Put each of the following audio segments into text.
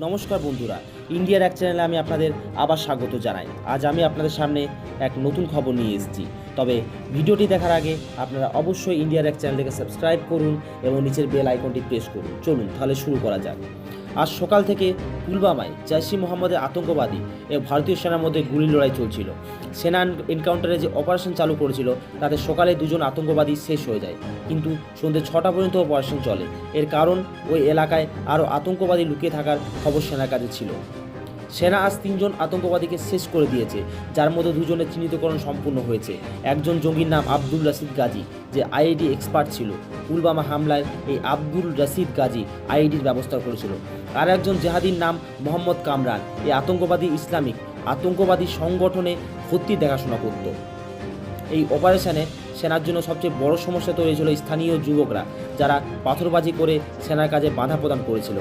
নমস্কার বন্ধুরা, ইন্ডিয়ার এক চ্যানেলে আমি আপনাদের আবার স্বাগত জানাই। আজ আমি আপনাদের সামনে এক নতুন খবর নিয়ে এসেছি। তবে ভিডিওটি দেখার আগে আপনারা অবশ্যই ইন্ডিয়ার এক চ্যানেলটিকে সাবস্ক্রাইব করুন এবং নিচের বেল আইকনটি প্রেস করুন। চলুন, তাহলে শুরু করা যাক। আজ সকাল থেকে পুলবামায় জৈশি মোহাম্মদের আতঙ্কবাদী এবং ভারতীয় সেনার মধ্যে গুলি লড়াই চলছিল। সেনা এনকাউন্টারে যে অপারেশন চালু করেছিল, তাতে সকালে দুজন আতঙ্কবাদী শেষ হয়ে যায়। কিন্তু সন্ধ্যে ছটা পর্যন্ত অপারেশন চলে। এর কারণ ওই এলাকায় আরও আতঙ্কবাদী লুকিয়ে থাকার খবর সেনার কাছে ছিল। সেনা আজ তিনজন আতঙ্কবাদীকে শেষ করে দিয়েছে, যার মধ্যে দুজনের চিহ্নিতকরণ সম্পূর্ণ হয়েছে। একজন জঙ্গির নাম আব্দুল রশিদ গাজী, যে আইআইডি এক্সপার্ট ছিল। পুলবামা হামলায় এই আব্দুল রশিদ গাজী আইআইডির ব্যবস্থা করেছিল। আর একজন জেহাদির নাম মোহাম্মদ কামরান এই আতঙ্কবাদী ইসলামিক, আতঙ্কবাদী সংগঠনে ভর্তি দেখাশোনা করত। এই অপারেশনে সেনার জন্য সবচেয়ে বড় সমস্যা তৈরি হয়েছিল স্থানীয় যুবকরা, যারা পাথরবাজি করে সেনার কাজে বাধা প্রদান করেছিল।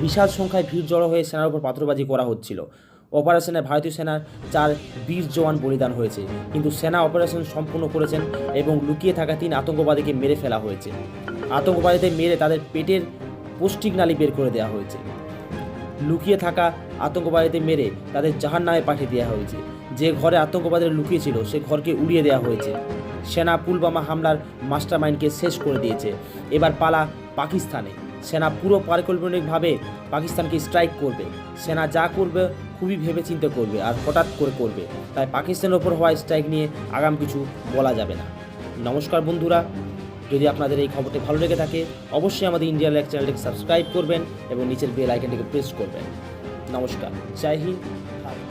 বিশাল সংখ্যায় ভিড় জড়ো হয়ে সেনার উপর পাথরবাজি করা হচ্ছিল। অপারেশনে ভারতীয় সেনার চার বীর জওয়ান বলিদান হয়েছে। কিন্তু সেনা অপারেশন সম্পূর্ণ করেছেন এবং লুকিয়ে থাকা তিন আতঙ্কবাদীকে মেরে ফেলা হয়েছে। আতঙ্কবাদীদের মেরে তাদের পেটের পৌষ্টিক নালী বের করে দেওয়া হয়েছে। লুকিয়ে থাকা আতঙ্কবাদীদের মেরে তাদের জাহান নামে পাঠিয়ে দেওয়া হয়েছে। যে ঘরে আতঙ্কবাদীরা লুকিয়েছিল, সে ঘরকে উড়িয়ে দেওয়া হয়েছে। সেনা পুলবামা হামলার মাস্টারমাইন্ডকে শেষ করে দিয়েছে। এবার পালা পাকিস্তানে। সেনা পুরো পরিকল্পনিকভাবে পাকিস্তানকে স্ট্রাইক করবে। সেনা যা করবে, খুবই ভেবেচিন্তে করবে আর হঠাৎ করে করবে। তাই পাকিস্তানের ওপর হওয়া স্ট্রাইক নিয়ে আগাম কিছু বলা যাবে না। নমস্কার বন্ধুরা, যদি আপনাদের এই খবরটি ভালো লেগে থাকে, অবশ্যই আমাদের ইন্ডিয়া লাইক চ্যানেলটিকে সাবস্ক্রাইব করবেন এবং নিচের বেল আইকনটিকে প্রেস করবেন। নমস্কার, জয় হিন্দ